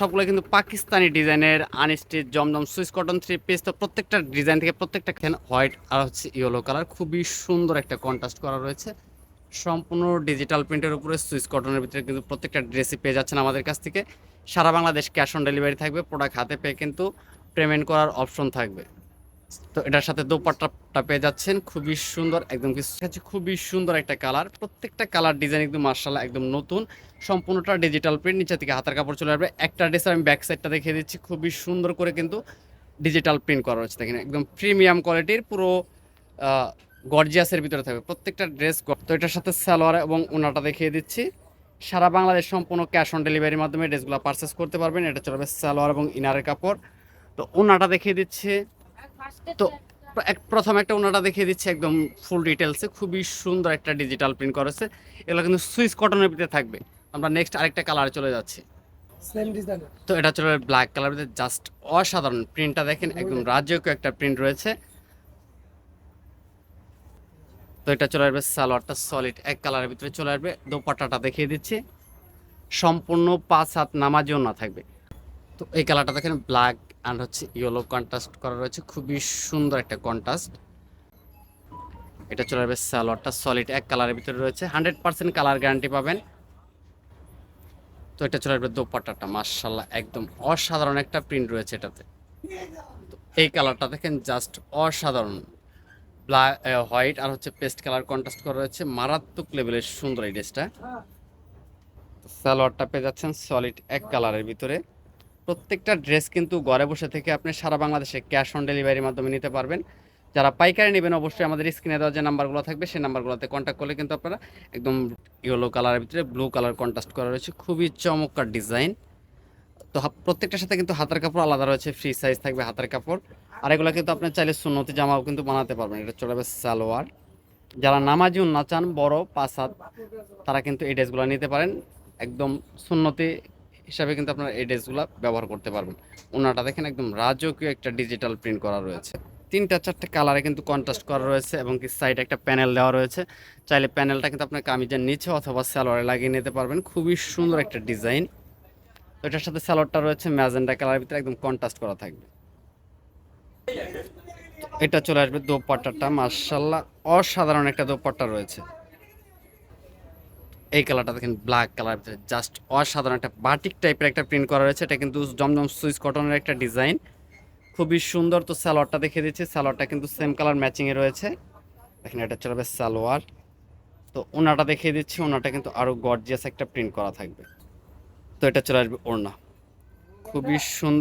সবগুলো কিন্তু পাকিস্তানি ডিজাইনের আনস্টিচ, জমজম সুইচ কটন, থ্রি পিস, তো প্রত্যেকটা ডিজাইন থেকে প্রত্যেকটা হোয়াইট আর হচ্ছে ইয়েলো কালার খুবই সুন্দর একটা কন্ট্রাস্ট করা রয়েছে। সম্পূর্ণ ডিজিটাল প্রিন্টের উপরে সুইচ কটনের ভিতরে কিন্তু প্রত্যেকটা ড্রেসই পেয়ে যাচ্ছেন আমাদের কাছ থেকে। সারা বাংলাদেশ ক্যাশ অন ডেলিভারি থাকবে প্রোডাক্ট হাতে পেয়ে কিন্তু পেমেন্ট করার অপশন থাকবে। তো এটার সাথে দোপাট্টাটা পেয়ে যাচ্ছেন। খুবই সুন্দর, একদম কিছু খুবই সুন্দর একটা কালার। প্রত্যেকটা কালার ডিজাইন একদম মার্শাল্লাহ একদম নতুন। সম্পূর্ণটা ডিজিটাল প্রিন্ট নিচে থেকে হাতের কাপড় চলে আসবে। একটা ড্রেস আমি ব্যাক সাইডটা দেখিয়ে দিচ্ছি। খুবই সুন্দর করে কিন্তু ডিজিটাল প্রিন্ট করা হচ্ছে দেখেন, একদম প্রিমিয়াম কোয়ালিটির পুরো গর্জিয়াসের ভিতরে থাকবে। প্রত্যেকটা ড্রেস তো এটার সাথে সালোয়ার এবং ওনাটা দেখিয়ে দিচ্ছি। সারা বাংলাদেশ সম্পূর্ণ ক্যাশ অন ডেলিভারির মাধ্যমে ড্রেসগুলো পারচেস করতে পারবেন। এটা চলবে সালোয়ার এবং ইনারের কাপড়। তো ওনাটা দেখিয়ে দিচ্ছে। তো এক প্রথম একটা ওনাটা দেখিয়ে দিচ্ছে একদম ফুল ডিটেলসে খুবই সুন্দর একটা ডিজিটাল প্রিন্ট করেছে। এগুলো কিন্তু সুইস কটনের ভিতরে থাকবে। আমরা নেক্সট আরেকটা কালারে চলে যাচ্ছি। তো এটা চলে ব্ল্যাক কালার ভিতরে জাস্ট অসাধারণ প্রিন্টটা দেখেন। একদম রাজকীয় একটা প্রিন্ট রয়েছে। তো এটা চলে আসবে সালোয়ারটা সলিড এক কালারের ভিতরে চলে আসবে। দোপাট্টাটা দেখিয়ে দিচ্ছি। সম্পূর্ণ পাঁচ হাত নামাজেও না থাকবে। তো এই কালারটা দেখেন ব্ল্যাক অ্যান্ড হচ্ছে ইয়েলো কন্ট্রাস্ট করা রয়েছে। খুবই সুন্দর একটা কন্ট্রাস্ট এটা চলে আসবে সালোয়ারটা সলিড এক কালারের ভিতরে রয়েছে। হান্ড্রেড পার্সেন্ট কালার গ্যারান্টি পাবেন। তো এটা চলে আসবে দোপাট্টাটা। মার্শাল্লাহ একদম অসাধারণ একটা প্রিন্ট রয়েছে এটাতে। এই কালারটা দেখেন জাস্ট অসাধারণ। ব্ল্যাক হোয়াইট আর হচ্ছে পেস্ট কালার কন্ট্রাস্ট করা রয়েছে। মারাত্মক লেভেলের সুন্দর এই ড্রেসটা সালোয়ারটা পেয়ে যাচ্ছেন সলিড এক কালারের ভিতরে। প্রত্যেকটা ড্রেস কিন্তু ঘরে বসে থেকে আপনি সারা বাংলাদেশে ক্যাশ অন ডেলিভারির মাধ্যমে নিতে পারবেন। যারা পাইকারি নেবেন অবশ্যই আমাদের স্ক্রিনে দেওয়া যে নাম্বারগুলো থাকবে, সেই নাম্বারগুলোতে কন্ট্যাক্ট করলে কিন্তু আপনারা একদম ইয়েলো কালারের ভিতরে ব্লু কালার কন্ট্রাস্ট করা রয়েছে। খুবই চমৎকার ডিজাইন তো প্রত্যেকটার সাথে কিন্তু হাতের কাপড় আলাদা রয়েছে ফ্রি সাইজ থাকবে হাতের কাপড়। আর এগুলো কিন্তু আপনি চাইলে সুন্নতি জামাও কিন্তু বানাতে পারবেন, এটা চলে যাবে সালোয়ার। যারা নামাজিও না চান, বড় হাত, তারা কিন্তু এই ড্রেসগুলো নিতে পারেন। একদম সুন্নতি হিসাবে কিন্তু আপনারা এই ড্রেসগুলো ব্যবহার করতে পারবেন। ওনাটা দেখেন একদম রাজকীয় একটা ডিজিটাল প্রিন্ট করা রয়েছে। তিনটা চারটে কালারে কিন্তু কন্ট্রাস্ট করা রয়েছে এবং কি সাইডে একটা প্যানেল দেওয়া রয়েছে। চাইলে প্যানেলটা কিন্তু আপনার কামিজের নিচে অথবা সালোয়ারে লাগিয়ে নিতে পারবেন। খুবই সুন্দর একটা ডিজাইন এটার সাথে স্যালোয়ারটা রয়েছে ম্যাজেন্ডা কালারের ভিতরে একদম কন্ট্রাস্ট করা থাকবে। এটা চলে আসবে দোপাট্টাটা। মার্শাল্লাহ অসাধারণ একটা দোপাট্টা রয়েছে। এই কালারটা দেখেন ব্ল্যাক কালার ভিতরে জাস্ট অসাধারণ একটা বাটিক টাইপের একটা প্রিন্ট করা রয়েছে। এটা কিন্তু জমজম সুইচ কটনের একটা ডিজাইন খুবই সুন্দর তো সালোয়ারটা দেখে দিচ্ছি। সালোয়ারটা কিন্তু সেম কালার ম্যাচিংয়ে রয়েছে। দেখেন, এটা চলবে সালোয়ার। তো ওনাটা দেখিয়ে দিচ্ছি। ওনাটা কিন্তু আরও গর্জিয়াস একটা প্রিন্ট করা থাকবে। তো এটা চলে আসবে ওড়না। খুবই সুন্দর